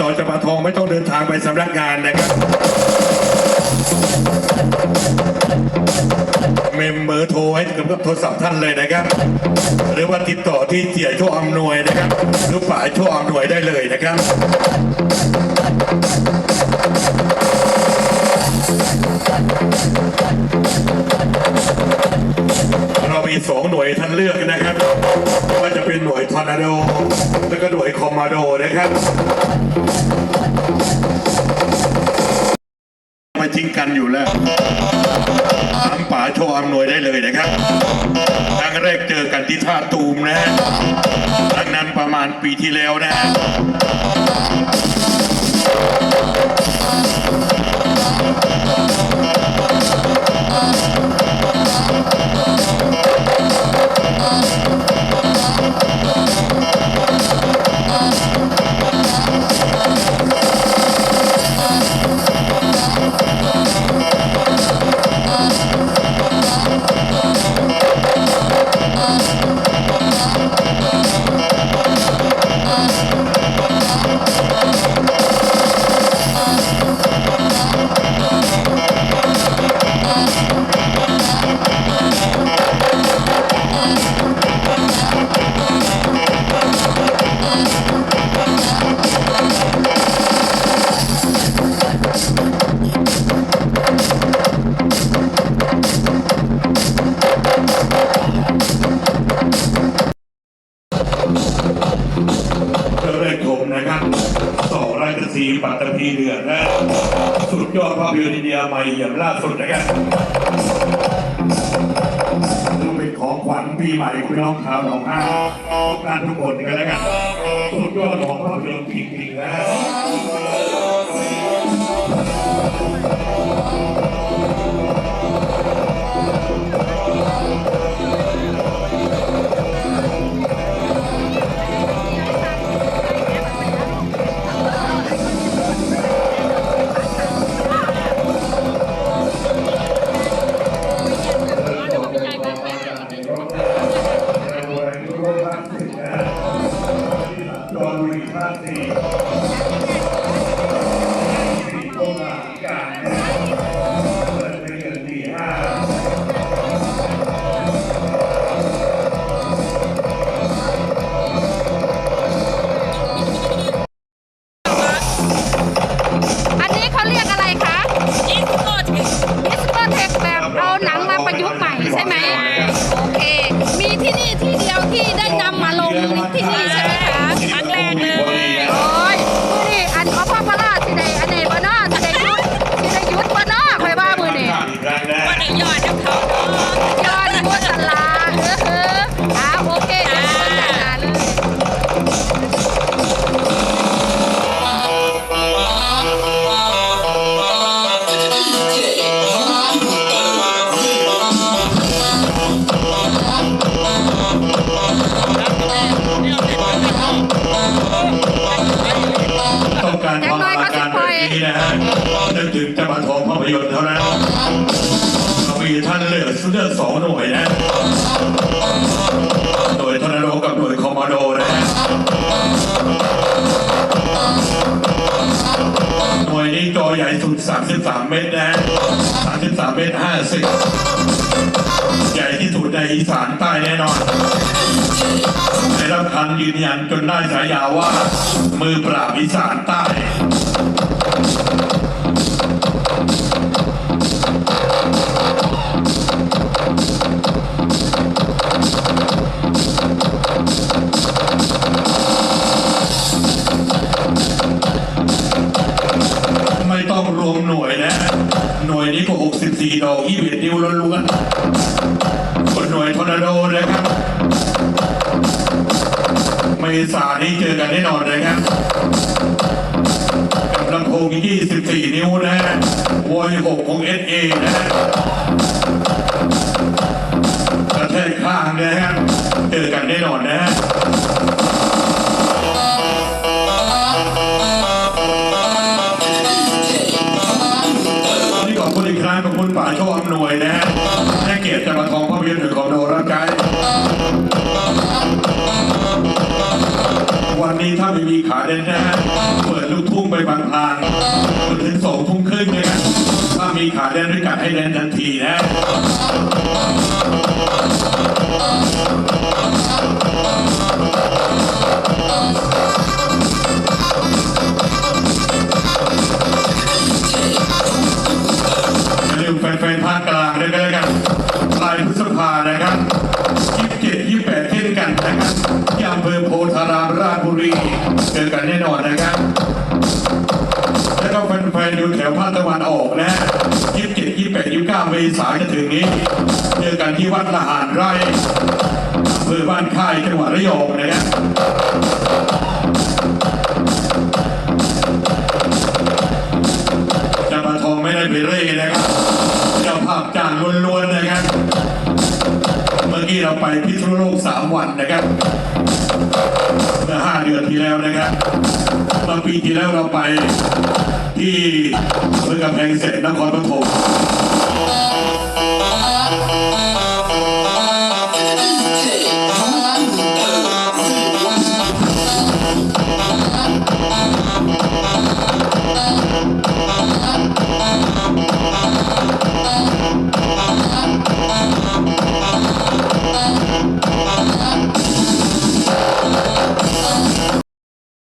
ต่อจะมาทองไม่ต้องเดินทางไปสำนักงานนะครับเมมเบอร์โทรให้กับโทรศัพท์ท่านเลยนะครับ หรือว่าติดต่อที่เจียโชวอำนวยนะครับหรือฝ่าโชวอำนวยได้เลยนะครับ มีสองหน่วยท่านเลือกนะครับว่าจะเป็นหน่วยทอร์นาโด แล้วก็หน่วยคอมมาโดนะครับมาจริงกันอยู่แล้วถามป๋าโชว์อำนวยได้เลยนะครับครั้งแรกเจอกันที่ท่าตูมนะฮะครั้งนั้นประมาณปีที่แล้วนะฮะ เดือดนะสุดยอดภาพยนตร์อินเดียใหม่อย่างล่าสุดนะครับดูเป็นของขวัญปีใหม่คุณน้องชาวหนองห้าทุกท่านทุกคนกันแล้วกันสุดยอดของภาพยนตร์จริงๆนะ นี้นะฮะนึกถึงจะมาทองภาพยนตร์เท่านั้นเรามีท่านเลือกเลือกสองหน่วยนะหน่วยทอร์นาโดกับหน่วยคอมมานโดนะฮะหน่วยนี้จอใหญ่สุด 33 เมตรนะฮะ33 เมตร 50 ใหญ่ที่สุดในอีสานใต้แน่นอนได้รับคำยืนยันจนได้ฉายาว่า มือปราบอีสานใต้ 64ดอก21นิ้วล้วนๆส่วนหน่วยทอร์นาโดนะครับ เมษานี้เจอกันแน่นอนนะครับกับลำโพง 24 นิ้วนะฮะวอย6ของ SA นะฮะกระแทกข้างนะฮะเจอกันแน่นอนนะฮะ เดนนะฮะเปิดลูกทุ่งไปบางพลางจนถึงสองทุ่มครึ่งนะครับถ้ามีขาแดนด้วยกันให้แดนทันทีนะ เจอกันแน่นอนนะครับ แล้วก็แฟนๆอยู่แถวภาคตะวันออกนะ27 28 29เมษายนจะถึงนี้ เจอกันที่วัดละหารไร่อำเภอบ้านค่ายจังหวัดระยองนะครับจะมาทองไม่ได้ไปเร่นะครับเจ้าภาพจ้างล้วนๆนะครับ เมื่อกี้เราไปพิษณุโลกสามวันนะครับ ห้าเดือนที่แล้วนะครับเมื่อปีที่แล้วเราไปที่เมืองกำแพงเสร็จนครปฐม